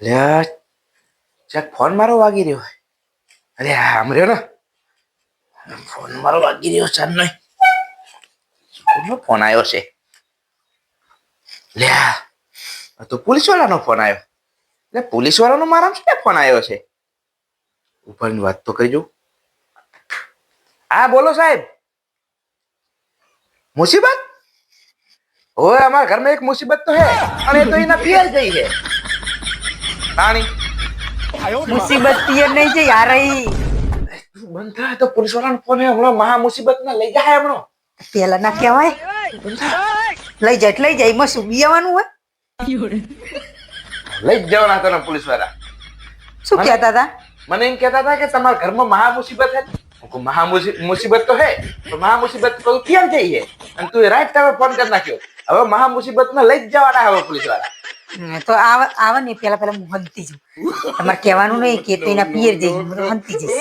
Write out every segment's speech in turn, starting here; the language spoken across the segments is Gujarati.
લે ચેક ફોન મારો વાગી રહ્યો અરે આમ રહ્યો ને? ફોન મારો વાગી રહ્યો સર નહીં. કોનો ફોન આવ્યો છે? લે આ તો પોલીસવાળાનો ફોન આવ્યો. એટલે પોલીસવાળાનો મારા શું ફોન આવ્યો છે? ઉપરની વાત તો કરી જોઉં હા, બોલો સાહેબ. મુસીબત? ઓ અમારા ઘરમાં એક મુસીબત તો હે, અને એ તો એના પિયર ગઈ છે પાણી મુસીબત તીયર નહીં છે યાર બંધ થાય તો પોલીસ વાળાનો ફોન હમણાં મહા મુસીબત ના લઈ જાય હમણાં. પેલા ના કહેવાય? લઈ જાય લઈ જાય. એમાં શું બીવાનું હોય? લઈ જવાના હતા પોલીસવાળા શું કહેતા હતા? મને એમ કહેતા હતા કે તમારા ઘરમાં મહા મુસીબત હે મહા મુસીબત તો હે પણ મહા મુસીબત કહું કેમ થઈ હે? અને તું રાઈટ તમે ફોન કરી નાખ્યો. હવે મહા મુસીબત ના લઈ જ જવાના હવે પોલીસવાળા તો આવ આવ ને પેલા પેલા હું હંતી જઉં. તમારે કહેવાનું નહીં કે તો એના પિયર જઈ હું તો હંતી જઈશ.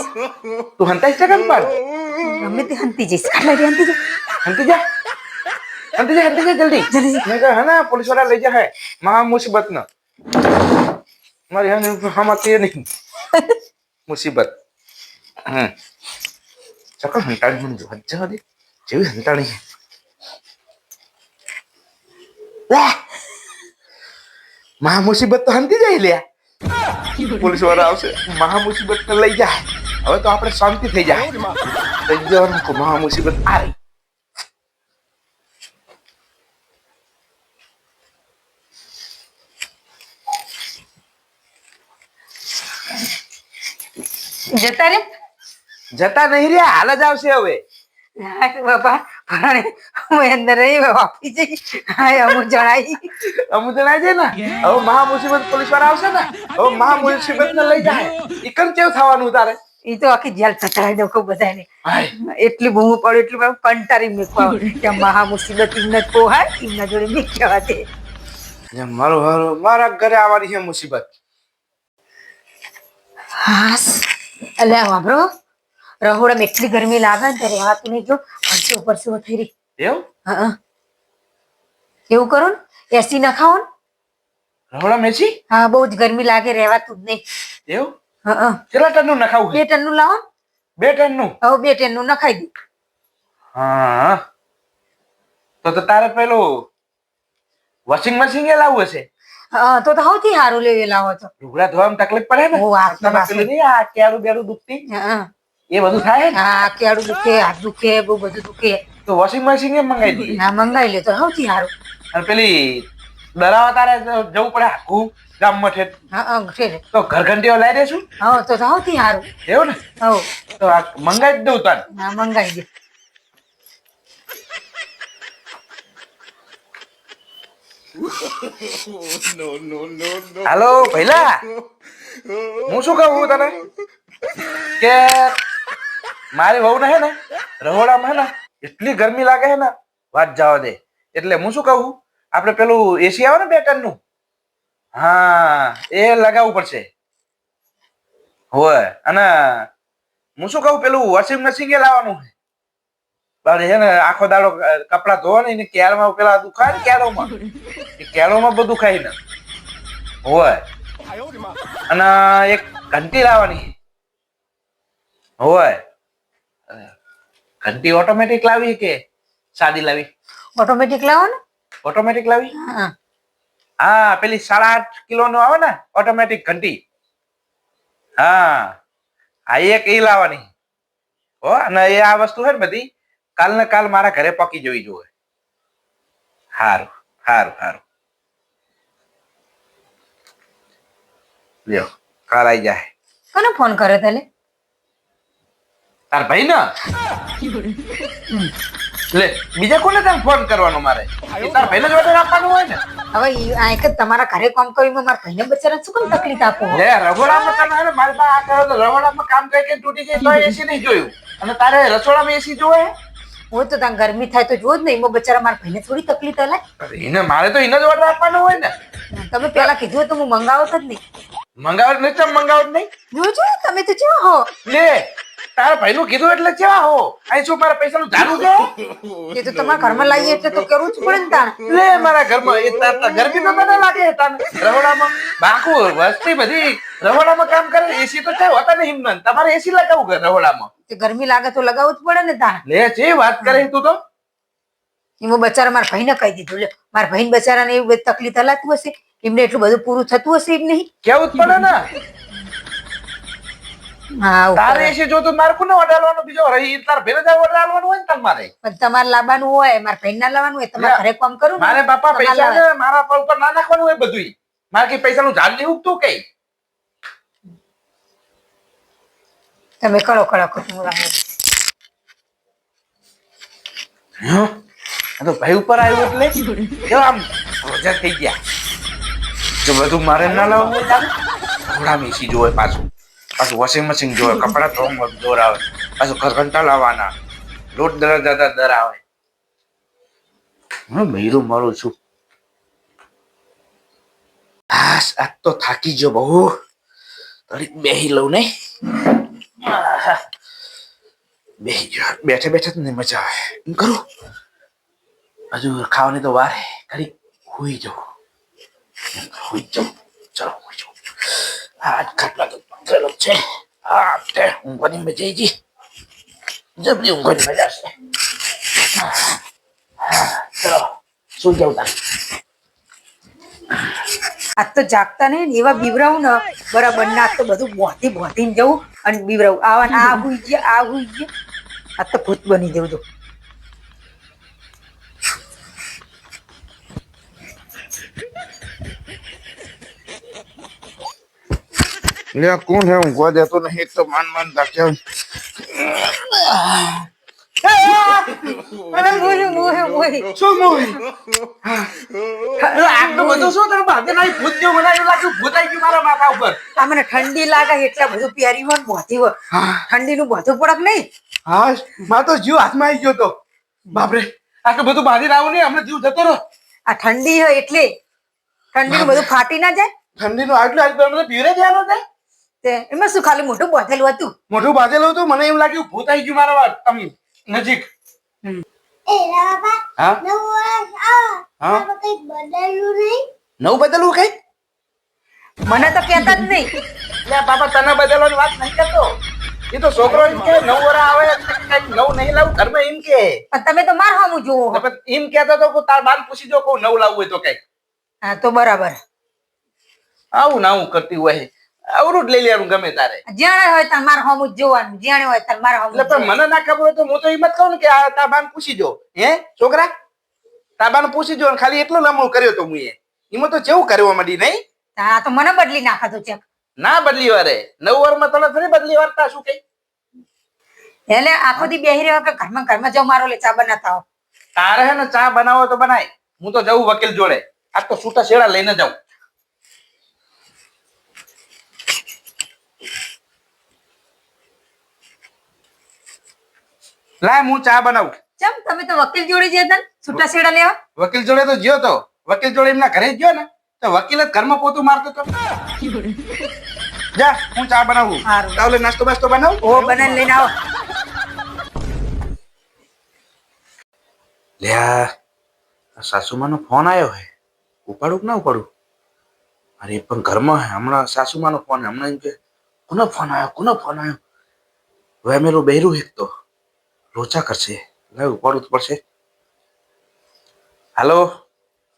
તું હંતાઈ છે કેમ પણ અમે તે હંતી જઈશ. આટલા રે હંતી જા હંતી જા. હંતી જા હંતી જા જલ્દી. જલ્દી મેં કહે ના પોલીસવાળા લઈ જા હે. મહા મુસીબત ન મારી હને હમાતી નહીં. મુસીબત. હા ચકલ હંતાણી મને જોવા જવા દે. જેવી હંતાણી વાહ! મહા મુસીબત તો હંતી જાય લ્યા. પોલીસવાળા આવશે મહા મુસીબત ને લઈ જાય. હવે તો આપણે શાંતિ થઈ જાય. લઈ જવાનું મહા મુસીબત આ રહી જતા રે? જતા નહીં રહ્યા હાલ જ આવશે હવે. બાપા હું અંદર રહી વાપી જઈ. હાય અમુક જણાઈ અમુક જણાય છે ને? હવે મહા મુસીબત પોલીસવાળા આવશે ને? હવે મહા મુસીબત ને લઈ જાય. ઈકન કેવું થવાનું તારે? એ તો આખી જેલ ચતરાઈ દઉં ખૂબ બધાને એટલી બૂમો પડે એટલું કંટાળી મેકવા. કે મહા મુસીબત જોડે મેં કહેવા તે જે મારો હારો મારા ઘરે આવવાની છે મુસીબત. હાસ. અલ્યા વાપરો. રહોડામાં એટલી ગરમી લાગે ને ત્યારે રહેવાતું નહીં જો. પરસેવો પરસેવો થઈ રહી. એવું? હા એવું કરો ને. એસી ના ખાઓ ને. રહોડા મેસી? હા બહુ જ ગરમી લાગે રહેવાતું જ નહીં. એવું? હા કેટલા ટનનું નખાવું બે ટનનું લાવો બે ટનનું હવે બે ટનનું નખાઈ દઉં. હા. તો તો તારે પેલું વોશિંગ મશીન એ લાવવું હશે? હા તો તો સૌથી સારું લેવી લાવો છો લુગડા ધોવામાં તકલીફ પડે ને? હું આ કેળું બેળું દુખતી? હા. એ બધું થાય? ને હા કેળું દુખે હાથ દુખે બહુ બધું દુખે. તો વોશિંગ મશીન એ મંગાવી દઈએ ના મંગાવી લે તો સૌથી સારું. અને પેલી ડરાવા તારે જવું પડે આખું ગામ મઠે હા હા છે તો ઘરઘંટીઓ લાવી દેશું? હા તો સૌથી સારું. એવું ને? હા તો આ મંગાવી જ દઉં તારે હા મંગાવી દે. હાલો ભૈલા. હું શું કહું તને? કે મારી વહુ હે ને, રહોડામાં હે ને, એટલી ગરમી લાગે હે ને, વાત જવા દે. એટલે હું શું કહું? આપણે પેલું એસી આવે ને બે ટનનું હા, એ લગાવવું પડશે. હોય. અને હું શું કહું? પેલું વોશિંગ મશીન એ લાવવાનું છે. પણ છે ને, આખો દાડો કપડા ધોવા ને કેળમાં પેલા દુખાય ને કેળોમાં. ક્યારોમાં બધું ખાઈ ને. હોય. અને એક ઘંટી લાવવાની. હોય. ઘંટી ઓટોમેટિક લાવી કે સાદી લાવી? ઓટોમેટિક લાવો ને. ઓટોમેટિક લાવી? હા. પેલી સાડા આઠ કિલો નું આવે ને ઓટોમેટિક ઘંટી. હા આ એક એ લાવવાની. હો અને એ આ વસ્તુ છે ને બધી કાલ ને કાલ મારા ઘરે પકી જોઈ જોવે સારું સારું સારું લ્યો કાલ આવી જાય. કોને ફોન કર્યો તને? તાર ભાઈ ને લે બીજા કોને તને ફોન કરવાનો મારે? તાર ભાઈને જ order આપવાનો હોય ને? હવે આ એક તમારા ઘરે કામ કર્યું મારા ભાઈને બચારા શું કામ તકલીફ આપો? લે રસોડામાં તમે હે મારા બા આ કરો તો રસોડામાં કામ કરી કે તૂટી જાય તો એસી નહીં જોયું. અને તારે રસોડામાં એસી જોવે? હું તો ત્યાં ગરમી થાય તો જો જ નહીં એમાં બચારા મારા ભાઈને થોડી તકલીફ અલાય એને મારે તો એને જ ઓર્ડર આપવાનો હોય ને. તમે પેલા કીધું તો હું મંગાવત જ નહીં. મંગાવત નહીં તો મંગાવત નહીં. જોજો તમે તો જો હો. લે તારા ભાઈનું કીધું એટલે કેવા હો? અહીં શું મારા પૈસાનું ધારું છે? એ તો તમારા ઘરમાં લાવીએ એટલે તો કરવું જ પડે ને તાણ. લે મારા ઘરમાં. એ તાર- ગરમી તો તને લાગે તને રહોડામાં બાકુ વસ્તી બધી રહોડામાં કામ કરે એસી તો છે હોતા નહીં એમને. તમારે એસી લગાવવું કે રહોડામાં તે ગરમી લાગે તો લગાવવું જ પડે ને તાણ. લે છે વાત કરે તું તો. એમાં બચારા મારા ભાઈને કહી દીધું. લે મારા ભાઈને બચારાને એવી તકલીફ હલાતું હશે? એમને એટલું બધું પૂરું થતું હશે એમ નહીં? કેવું જ પડે ને? તારે. એસી જોતું મારે કોને બીજો રહી તાર ભેરે હોય ને તમારે પણ તમારે લાવવાનું હોય મારા ભાઈ ના લાવવાનું હોય તમારે ઘરે કામ કરું મારે બાપા પૈસા. ને મારા પર ઉપર ના નાખવાનું હોય બધું મારે કઈ પૈસાનું ઝાડ નહીં ઉગતું કઈ તમે કરો કરો કરો. તો ભાઈ ઉપર આવ્યો એટલે? આમ રોજા થઈ ગયા. જો બધું મારે ના લાવવું હોય જોવે પાછું. પાછું વોશિંગ મશીન જોવે, કપડા ધોવામાં દોર આવે. પાછું ઘર ઘંટા લાવવાના. લોટ દર દાદા દર આવે. હું બૈરું મારું છું. આસ, આજ તો થાકી ગયો બહુ. થોડીક બેહી લઉં ને બેહી ગયો. બેઠે બેઠે તો નહીં મજા આવે. એમ કરું? હજુ ખાવાની તો વાર કરી હુઈ જાઉં. હુઈ જાઉં. ચલો, હુઈ જાઉં. આ ખાટલા છે. તે ઊંઘવાની મજા આવી જબરી ઊંઘવાની મજા છે ચલો સુઈ જાઉં તા આજ તો જાગતા નહીં એવા બીવરાવું ને, બરાબર ના તો બધું બોધી બોધીને જવું અને બીવરાવું આવા આ હુઈ ગયા, આ હુઈ ગયા. આજ તો ભૂત બની જવું તો લે કોણ હે? ઊંઘવા દેતો નહીં એક તો માન માન તાક્યા અરે મોહે મોહે મોહે. શું મોય આટલું બધું શું તને ભાગે નહીં ભૂત જેવું મને લાગ્યું ભૂત આવી ગયું મારા માથા ઉપર. આ ઠંડી લાગે એટલે બધું પહેરી હોય ને બોધી હોય. ઠંડીનું ભાતું પડક નહીં. હા માં તો જીવ હાથમાં આવી ગયો તો. બાપરે આટલું બધું બાંધી લાવું નહીં હમણાં જીવ જતો રહો. આ ઠંડી હોય એટલે. ઠંડીનું બધું ફાટી ના જાય. ઠંડીનું આટલું આટલું પીવરે પીરે ધ્યાન હતા તે એમાં શું ખાલી મોટું બાંધેલું હતું? મોટું બાંધેલું હતું? મને એમ લાગ્યું ભૂત આવી ગયું મારા વાત આમ નજીક. હા? નવું હા? બદલવું નવું કઈ? મને તો કહેતા જ નહીં. બાબા તને બદલવાની વાત નહીં કરતો એ તો છોકરો એમ કે નવ વરા આવે નવ નહીં લાવું. ઘરમાં એમ કે તમે તો માર હામું જુઓ. એમ કહેતો તો કે તાર બાર પૂછી જો કહું નવ લાવવું હોય તો કઈ હા તો બરાબર. આવું ના આવું કરતી હોય. જ લઈ લેવાનું ગમે તારે. જેણે હોય ત્યાં માર હામું જોવાનું જેણે હોય ત્યાં માર હામું એટલે પણ મને ના ખબર હોય તો હું તો એમ જ કહું ને કે આ તાબાન પૂછી જો. હે છોકરા? તાબાન પૂછી જો ખાલી એટલો લમણું કર્યો તો મુએ એમાં તો જેવું કરવા માંડી નહીં? હા તો મને બદલી નાખાતું છે. ના બદલી વારે. નવ વારમાં તને ફરી બદલી વારતા શું કઈ? એટલે આખો દી બેહી રહ્યો કે ઘરમાં ઘરમાં જાવ મારો લે ચા બનાવતા હો તારે હે ને ચા બનાવો તો બનાય. હું તો જાઉં વકીલ જોડે. આ તો છૂટા છેડા લઈને જાઉં. લાય હું ચા બનાવું. ચમ તમે તો વકીલ જોડે જતા ને છૂટા છેડા લેવા? વકીલ જોડે તો ગયો તો. વકીલ જોડે એમના ઘરે ગયો ને તો વકીલ જ ઘરમાં પોતું મારતો તો. જા હું ચા બનાવું. તાવલે નાસ્તો બાસ્તો બનાવું? ઓ બનાવી લઈને આવો. લ્યા સાસુમાનો ફોન આવ્યો હે. ઉપાડું કે ના ઉપાડું? અરે પણ ઘરમાં હે. હમણાં સાસુમાનો ફોન હમણાં એમ કે કોનો ફોન આવ્યો કોનો ફોન આવ્યો વેમેલું બહેરું એક તો લોચા કરશે. લે ઉપાડવું પડશે. હાલો?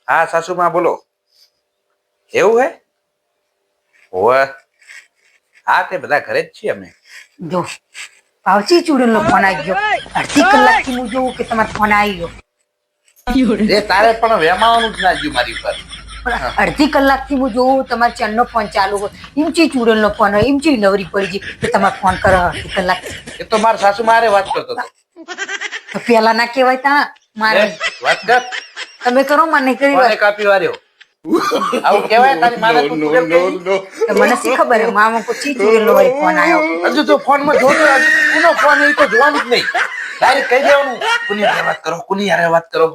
હા સાસુમાં બોલો. એવું હે? ઓવે હા તે બધા ઘરે જ છીએ અમે. જો પાવચી ચૂડેલ નો ફોન આવી ગયો. અડધી કલાકથી હું જોઉં કે તમારો ફોન આવી ગયો. એ તારે પણ વેમાવાનું જ ના જ્યું મારી ઉપર. અડધી કલાકથી હું જોઉં તમારા ચેનનો ફોન ચાલુ હોય. ઇમચી ચૂડેલ નો ફોન હોય ઇમચી નવરી પડી ગઈ કે તમારે ફોન કરો અડધી કલાક એ તો મારા સાસુ મારે વાત કરતો હતો. પેલા ના કેવાય તા મારે. વાત કર. તમે કરો મને કરી મને કાપી વાર્યો. આવું કેવાય તારી માને તું મને શી ખબર? મામા કો ચી ચૂડેલ નો વળી ફોન આવ્યો. હજુ તો ફોનમાં જોતો કોનો ફોન એ તો જોવાનું જ નહીં. ડાયરેક્ટ કહી દેવાનું. કોની હારે વાત કરો કોની હારે વાત કરો.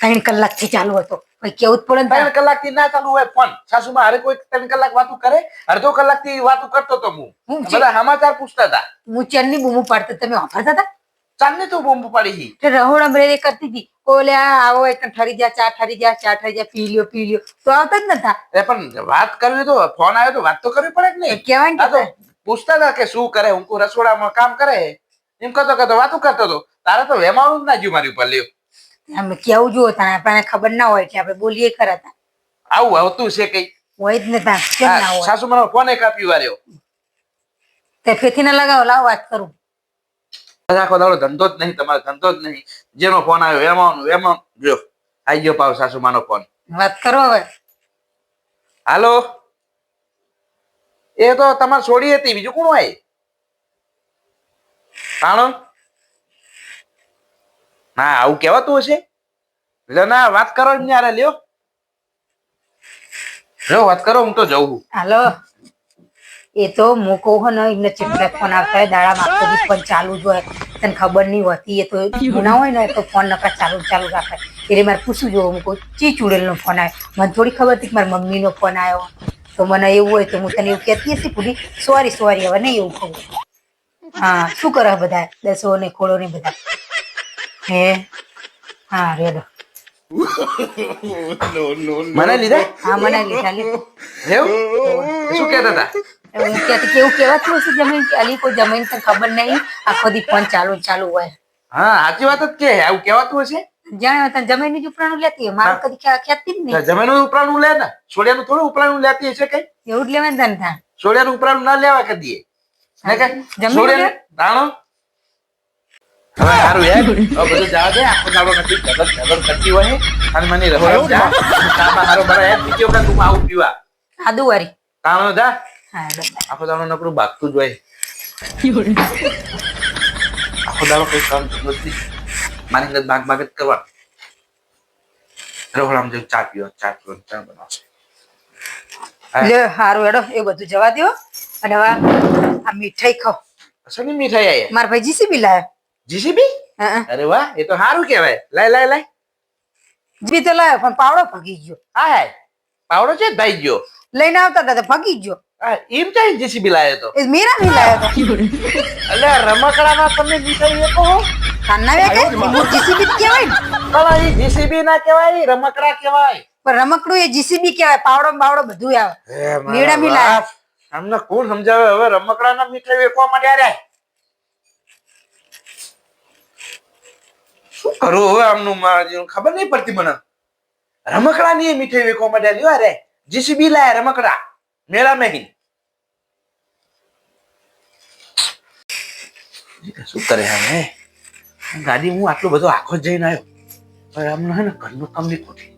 ત્રણ કલાકથી ચાલુ હતો. પછી કેવું જ પડે ત્રણ કલાકથી ના ચાલુ હોય ફોન. સાસુમાં હારે કોઈ ત્રણ કલાક વાતું કરે? અડધો કલાકથી વાતું કરતો તો હું. બધા સમાચાર પૂછતા હતા. હું ચેનની બૂમો પાડતો તમે વાપરતા હતા? ચાંદની તું બૂમ પાડી તે રહોડા બ્રેરે કરતી હતી. કોલ્યા આવો એક ઠરી જા ચા ઠરી જા ચા ઠરી જા પી લ્યો પી લ્યો. તો આવતા જ નતા. એ પણ વાત કરવી તો ફોન આવ્યો તો વાત તો કરવી પડે કે નહીં? કહેવાય તો પૂછતા હતા કે શું કરે હું રસોડામાં કામ કરે. એમ કહેતો કહેતો વાતું કરતો હતો. તારે તો વેમાણું જ ના જ્યું મારી ઉપર લ્યો. અમે કેવું જુઓ તાને આપણને ખબર ના હોય કે આપણે બોલીએ ખરા તા આવું આવતું છે કઈ. હોય જ ને તા કેમ ના હોય? સાસુ મને ફોને કાપી વાર્યો. તે ફેથી ના લગાવો લાવ વાત કરું. આખો દાડો ધંધો જ નહીં તમારો ધંધો જ નહીં. જેનો ફોન આવ્યો એમાં એમાં જો આવી ગયો પાવ સાસુ માનો ફોન વાત કરો હવે. હાલો? એ તો તમારે છોડી હતી બીજું કોણ હોય? કાણો ના આવું કહેવાતું હશે? લે ના વાત કરો ન્યારે લ્યો. જો વાત કરો હું તો જઉં હાલો. એ તો કહું હો ને એમને ચેટલા ફોન આવતા હોય દાડામાં આખો દી ફોન ચાલુ જ હોય. તને ખબર નહીં હોતી એ તો ના હોય ને તો ફોન નકર ચાલુ ચાલુ રાખે. એટલે મારે પૂછવું જોવું હું કહું ચી ચૂડેલનો ફોન આવ્યો? મને થોડી ખબર હતી કે મારા મમ્મીનો ફોન આવ્યો. તો મને એવું હોય તો હું તને એવું કહેતી હશે પૂરી સોરી સોરી હવે નહીં એવું કહું. હા શું કરે બધા? દસો ને ખોળો ને બધા. હે? હા રેડો. મને લીધા હા મને લીધા લે એવું શું કહેતા હતા એવું કહેતી કે એવું કહેવાતું હશે જમીન કે અલી કોઈ જમીન તો ખબર નહીં આખો દી ફોન ચાલુ ચાલુ હોય હા સાચી વાત જ કે આવું કહેવાતું હશે જાણે તને જમીનની ઉપરાણું લેતી હોય મારું કદી ખ્યા- ખ્યાતી જ નહીં જમીનનું ઉપરાણું લે ને સોડિયાનું થોડું ઉપરાણું લેતી હશે કઈ એવું જ લેવાનું ને તને થાય સોડિયાનું ઉપરાણું ના લેવા કદી ને જમીન દાણો હવે સારું હવે બધું જવા દે આખો દાડો નથી. કરતી હોય. અને મને રહો જા. તામાં હારો બરા યાર. બીજી વખત તું આવું પીવા. આદુ વારી? તાણો જા. હા બસ. આખો દાડો નકરું ભાગતું જ હોય. આખો દાડો કઈ કામ નથી. મારી અંદર ભાગ ભાગ જ કરવા. રહોડામાં ચા પીવા ચા પીવા ચા બનાવશે લે હારું હેડો. એ બધું જવા દો અને હવે આ મીઠાઈ ખાઓ. શેની મીઠાઈ આયા? મારા ભાઈ જીસીબી લાયો જીસીબી હા, હા. અરે વાહ એ તો સારું કહેવાય. લાય લાય લાય. જીસીબી તો લાવ્યો પણ પાવડો ફગી ગયો. હા હાય પાવડો છે ભાઈ ગયો. લઈને આવતા હતા ફગી ગયો. હા એમ ચાઈ જીસીબી લાવ્યો તો. એ મીરા નહીં લાવ્યો તો. એટલે રમકડાના તમે મીઠાઈ વેચો? હો કાનના વેચાય જીસીબી જ કહેવાય ને? પણ એ જીસીબી ના કહેવાય રમકડા કહેવાય. પણ રમકડું એ જીસીબી કહેવાય પાવડો ને બાવડો બધું આવે. હે મારા લાયા. બાપ. અમને કોણ સમજાવે? હવે રમકડાના મીઠાઈ વેચવા માંડ્યા રે શું કરું હવે આમનું મારા ખબર નહીં પડતી મને. રમકડાની એ મીઠાઈ વેચવા માંડ્યા લ્યો અરે. જીસીબી લાય રમકડા. મેળા નહીં શું કરે હવે ગાડી હું આટલો બધો આખો જઈને આવ્યો. પણ આમને હે ને ઘરનું કામ નહીં ખોટી.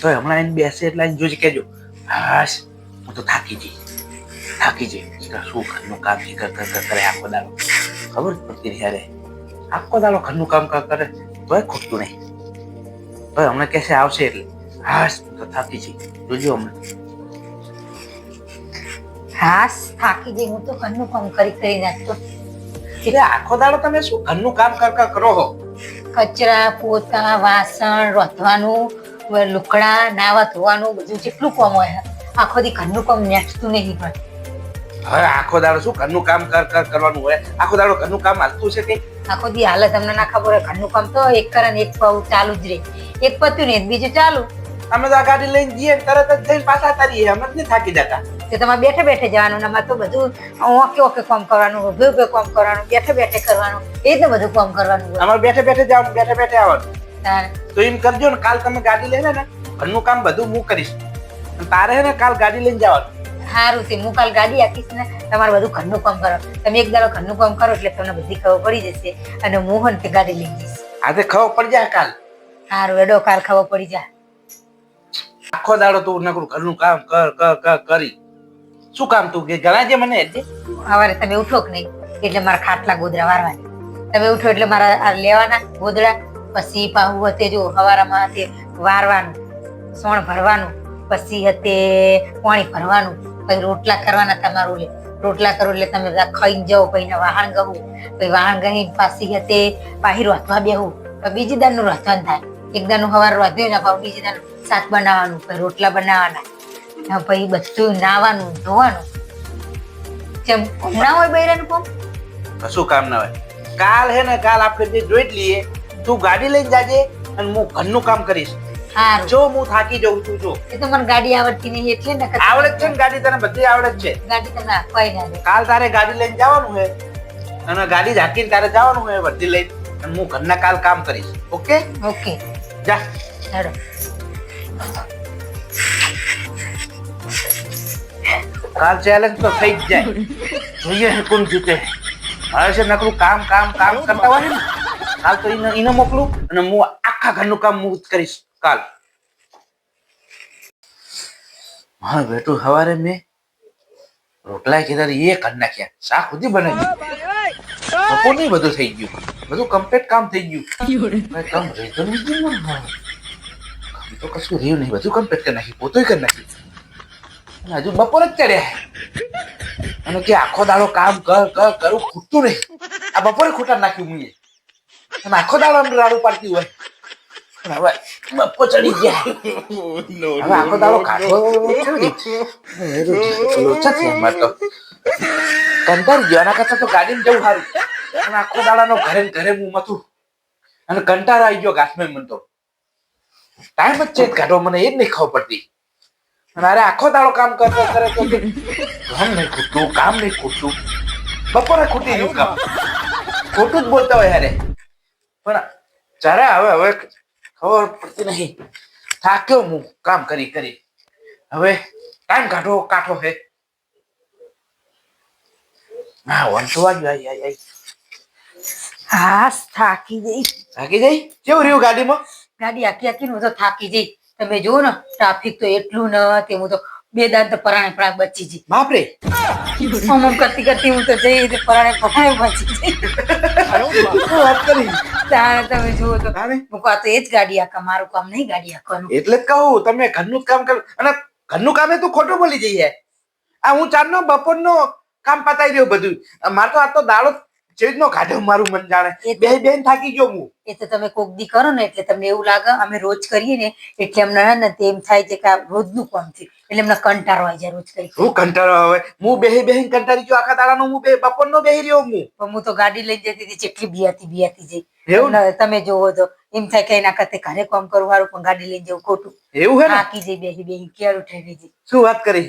તો હમણાં એને બેસે એટલે એને જોજે કહેજો. હાસ હું તો થાકી જઈ. થાકી જઈ. શું ઘરનું કામ કર કર આખો દાડો. ખબર પડતી નહીં યારે આખો દાડો ઘરનું કામ કર. કરે તોય ખૂટતું નહીં. ભાઈ હમણાં કહેશે આવશે એટલે. હાશ તો થાકી જઈ. જોજો હમણાં. હાશ થાકી ગઈ હું તો ઘરનું કામ કરી કરી નાખતો. એટલે આખો દાડો તમે શું ઘરનું કામ કર કર હો? કચરા પોતા વાસણ રોધવાનું લુગડા નાવા ધોવાનું બધું જેટલું કામ હોય આખો દી ઘરનું કામ નેક્સ્ટતું નહીં પણ હવે આખો દાડો શું ઘરનું કામ કર કર કરવાનું હોય? આખો દાડો ઘરનું કામ હાલતું છે કઈ આખો દી હાલત તમને ના ખબર હોય ઘરનું કામ તો એક કરે ને એક પાઉં ચાલુ જ રહે એક પત્યું ને બીજું ચાલુ. અમે તો આ ગાડી લઈને જઈએ તરત જ જઈને પાછા તારીએ અમે જ નહીં થાકી જતા. કે તમારે બેઠે બેઠે જવાનું ને અમારે તો બધું ઓકે ઓકે કામ કરવાનું ઉભે ઉભે કામ કરવાનું બેઠે બેઠે કરવાનું એ જ બધું કામ કરવાનું અમારે બેઠે બેઠે જવાનું બેઠે બેઠે આવવાનું. તો એમ કરજો ને કાલ તમે ગાડી લઈને ને ઘરનું કામ બધું હું કરીશ. તારે હે ને કાલ ગાડી લઈને જવાનું. સારું છે. હું કાલ ગાડી આપીશ ને તમારે બધું ઘરનું કામ કરો. તમે એક દાડો ઘરનું કામ કરો એટલે તમને બધી ખબર પડી જશે. અને મોહન તે ગાડી લઈ જઈશ. આજે ખબર પડી જાય કાલ? સારું એડો કાલ ખબર પડી જાય. આખો દાડો તું નકરું ઘરનું કામ કર કર કર કરી. શું કામ તું કે ગણાજે મને એટલે? સવારે તમે ઉઠો કે નહીં? એટલે મારા ખાટલા ગોદરા વારવાના તમે ઉઠો એટલે મારા આ લેવાના ગોદડા પછી પાહુ હતે જો હવારામાં હતે વારવાનું સોણ ભરવાનું પછી હતે પાણી ભરવાનું પછી રોટલા કરવાના તમારું લે રોટલા કરો એટલે તમે ખાઈને જાઓ, પછી વાહણ ગહું પછી વાહણ ગહી પાછી હતે પાહી રોધવા બેહું. તો બીજી દાનનું રાંધવાનું થાય. એક દાનું હવાર રોધ્યું ને પાછું બીજી દાન શાક બનાવવાનું, પછી રોટલા બનાવવાના. પછી બધું નાવાનું, ધોવાનું. જેમ હમણાં હોય બૈરાનું કામ? કશું કામ ના હોય. કાલ હે ને કાલ આપણે જે જોઈ લઈએ, તું ગાડી લઈને જાજે અને હું ઘરનું કામ કરીશ. જો હું થાકી જઉં છું જો. એ તો મને ગાડી આવડતી નહીં એટલે ને આવડે છે ને ગાડી તને બધી આવડે છે. ગાડી તને કોઈ ના કાલ તારે ગાડી લઈને જવાનું છે અને ગાડી ઝાંકીને તારે જવાનું છે વર્ધી લઈને. અને હું ઘરના કાલ કામ કરીશ. ઓકે? ઓકે. જા. ચાલો કાલ ચેલેન્જ તો થઈ જ જાય. જોઈએ કોણ જીતે. હવે છે નકરું કામ કામ કામ કરતા હોય ને કાલ તો એને મોકલું અને હું આખા ઘરનું કામ હું કરીશ. કાલ. હા બેટું સવારે મેં રોટલા કીધા એ કરી નાખ્યા. શાક સુધી બનાવ્યું બપોર નહીં બધું થઈ ગયું. બધું કમ્પ્લીટ કામ થઈ ગયું. કામ રહેતો નથી કામ તો કશું રહ્યું નહીં. બધું કમ્પ્લીટ કરી નાખ્યું. પોતે કરી નાખ્યું. અને હજુ બપોર જ ચડ્યા અને કે આખો દાડો કામ કર કર કરું ખૂટતું નહીં. આ બપોરે ખૂટા નાખ્યું મુંએ અને આખો દાડો રાડું પાડતી હોય. હવે બપોર ચડી ગયા હવે આખો દાડો રીતે લોચા છે અમાર તો કંટાળી ગયો આના કરતા તો ગાડીમાં જવું સારું અને આખો દાડાનો ઘરે ઘરે હું મથું અને કંટાળો આવી ગયો ઘાસમાં મને તો ટાઈમ જ ચેક કાઢવો મને એ જ નહીં ખબર પડતી અને અરે આખો દાડો કામ કરતો કરે તો કામ નહીં ખૂટતું કામ નહીં ખૂટતું બપોરે ખૂટી ગયું કામ ખોટું જ બોલતા હોય અરે પણ જરા હવે હવે ખબર પડતી નહીં. થાક્યો હું કામ કરી કરી. હવે ટાઈમ કાઢો કાઢો હે હા વંશવા જ આઈ આઈ. હા થાકી જઈ. થાકી જઈ? કેવું રહ્યું ગાડીમાં? ગાડી આખી આખી હું તો થાકી જઈ. તમે જુઓ ને ટ્રાફિક તો એટલું ન તે હું તો બે દાંત પરાણે પરાણે બચી જઈ બાપરે. આમ કરતી કરતી હું તો જઈ રીતે પરાણે પરાણે બચી જઈ તારે તમે જુઓ તો કહું, આ તો એ જ ગાડી આખા મારું કામ નહીં ગાડી આખવાનું એટલે જ કહું તમે ઘરનું કામ કરો. અને ઘરનું કામ એ તું ખોટું બોલી જઈએ. આ હું ચારનો બપોરનો કામ પતાઈ રહ્યો બધું. મારે તો આ તો દાડો ચેજનો કાઢો મારું મન જાણે. બે બેન થાકી ગયો હું. એ તો તમે કોક દી કરો ને એટલે તમને એવું લાગે અમે રોજ કરીએ ને એટલે અમને ને તેમ થાય છે કે આ રોજનું કામ છે. એટલે અમને કંટાળો આવી જાય રોજ કરી. હું કંટાળો આવે? હું બે બેહી કંટાળી ગયો આખા દાડાનો હું બે બપોરનો બેહી રહ્યો હું. પણ હું તો ગાડી લઈ જતી હતી જેટલી બિયાતી બિયાતી જઈ એવું? ને? તમે જોવો તો એમ થાય કે એના કરતા ઘરે કામ કરવું સારું પણ ગાડી લઈને જવું ખોટું. એવું હે ને? થાકી જઈ બેહી બેહી કેળ ઉઠાવી જઈ. શું વાત કરી?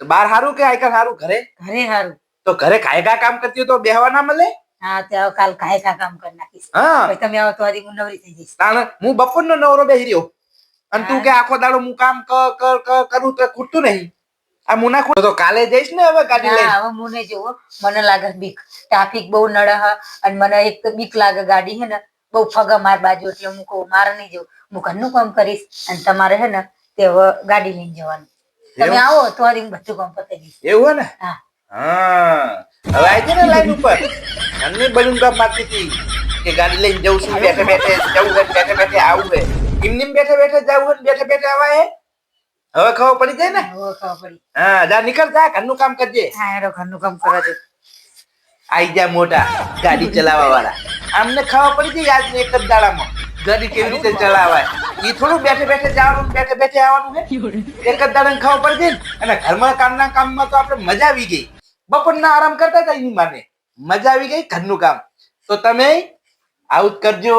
બાર હારું કે આયકા સારું ઘરે? ઘરે સારું તો ઘરે કાયકા કામ કરતી હોય તો બેહવા ના મળે? હા તે હવે કાલ કાંઈ કા કામ કરી નાખીશ. હા. પછી તમે આવો તો આજે હું નવરી થઈ જઈશ. તાણે હું બપોરનો નવરો બેહી રહ્યો. અને તું કે આખો દાડો હું કામ કર કર કર તો ખૂટતું નહીં. આ મુના ખૂટ તો કાલે જઈશ ને હવે ગાડી લઈ હવે મને જોવો. મને લાગે બીક. ટ્રાફિક બહુ નડે હ અને મને એક તો બીક લાગે ગાડી હે ને. બહુ ફગા માર બાજુ એટલે હું કહું મારે નહીં જવું. હું ઘરનું કામ કરીશ અને તમારે હે ને તે ગાડી લઈને જવાનું. તમે આવો તો બધું કામ પતાવી દઈશ. એવું હે ને? હા. હા. હવે આવી ને લાઈન ઉપર. અમને બલૂન કામ મારતી હતી કે ગાડી લઈને જવું છું બેઠે બેઠે જવું છે બેઠે બેઠે આવું હે એમને એમ બેઠે બેઠે જવું છે બેઠે બેઠે આવા હે? હવે ખબર પડી જાય ને? હવે ખબર પડી. હા જા નીકળ જા ઘરનું કામ કરજે. હા એરો ઘરનું કામ કરવા દે આઈ જા મોટા ગાડી ચલાવવા વાળા. આમને ખબર પડી જાય આજ એક જ દાડામાં. ગાડી કેવી રીતે ચલાવાય? એ થોડું બેઠે બેઠે જવાનું બેઠે બેઠે આવવાનું હે. એક જ દાડાને ખબર પડી જાય ને? અને ઘરમાં કામના કામમાં તો આપણે મજા આવી ગઈ. બપોરના આરામ કરતા હતા એની માને. મજા આવી ગઈ ઘરનું કામ. તો તમે આવું જ કરજો.